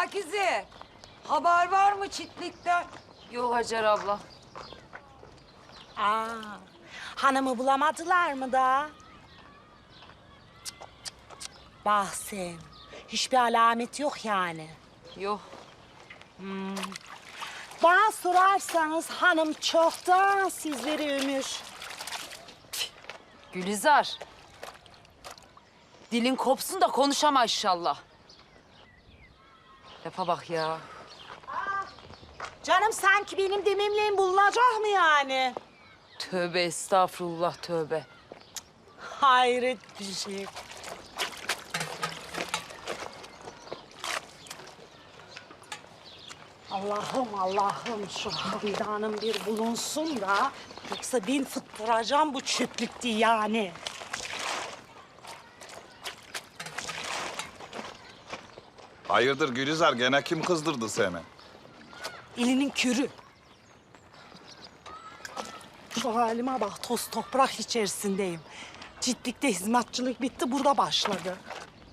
Pakize. Haber var mı çitlikten? Yok Hacer abla. Aa, hanımı bulamadılar mı da? Cık, cık, cık. Bak sen, hiçbir alamet yok yani. Yok. Bana sorarsanız hanım çoktan sizleri ömür. Gülizar. Dilin kopsun da konuşama inşallah. Lafa bak ya. Canım sanki benim dememliğim bulunacak mı yani? Tövbe estağfurullah tövbe. Hayret bir şey. Allah'ım Allah'ım şu Havidan'ın bir bulunsun da yoksa ben fıttıracağım bu çöplükte yani. Hayırdır Gülizar gene kim kızdırdı seni? Elinin kürü. Şu halime bak toz toprak içerisindeyim. Ciddilikte hizmetçilik bitti burada başladı.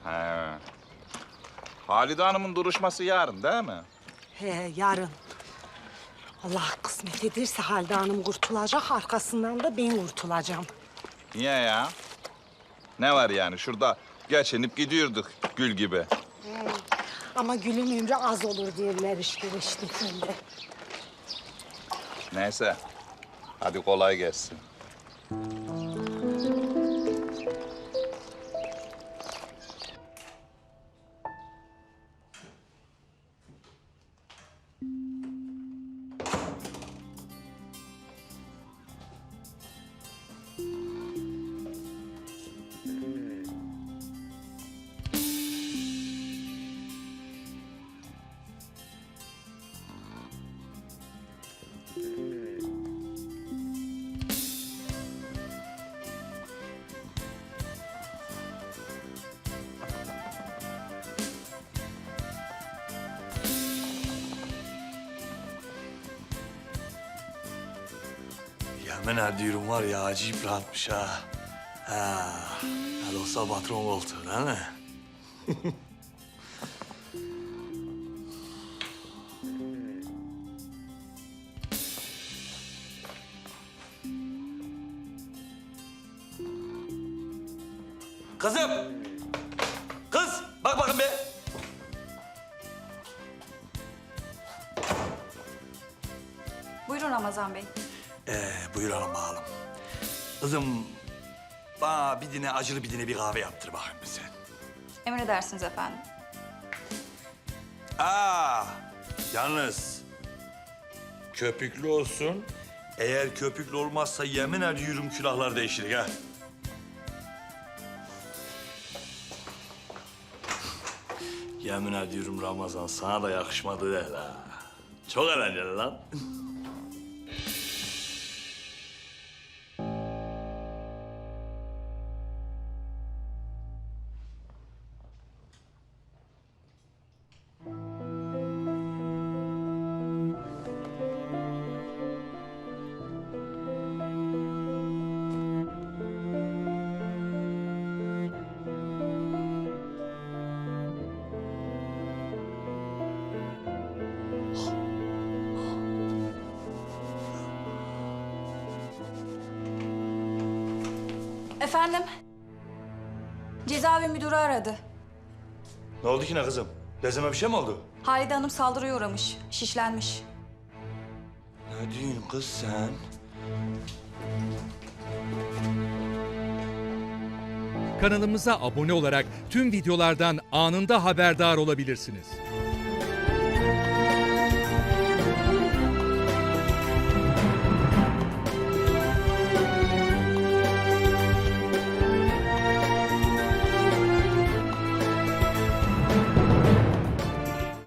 He. Halide Hanım'ın duruşması yarın değil mi? He yarın. Allah kısmet ederse Halide Hanım kurtulacak, arkasından da ben kurtulacağım. Niye ya? Ne var yani şurada geçinip gidiyorduk gül gibi. Ama gülün ömrü az olur derler işte şimdi. Neyse. Hadi kolay gelsin. Yemin ediyorum var ya acayip rahatmış ha. Ha, ne olsa patron koltuğu değil mi? Kızım! Kız! Bak bakın be! Buyurun Ramazan Bey. Ee, buyuralım bakalım. Kızım, bana bir dine acılı bir dine bir kahve yaptır bakayım bize. Emredersiniz efendim. Aa, yalnız köpüklü olsun. Eğer köpüklü olmazsa yemin ediyorum külahlar değişir ha. Yemin ediyorum Ramazan sana da yakışmadı değil ha. Çok eğlenceli lan. Efendim? Cezaevi müdürü aradı. Ne oldu ki ne kızım? Lezeme bir şey mi oldu? Halide Hanım saldırıya uğramış, şişlenmiş. Ne diyorsun kız sen? Kanalımıza abone olarak tüm videolardan anında haberdar olabilirsiniz.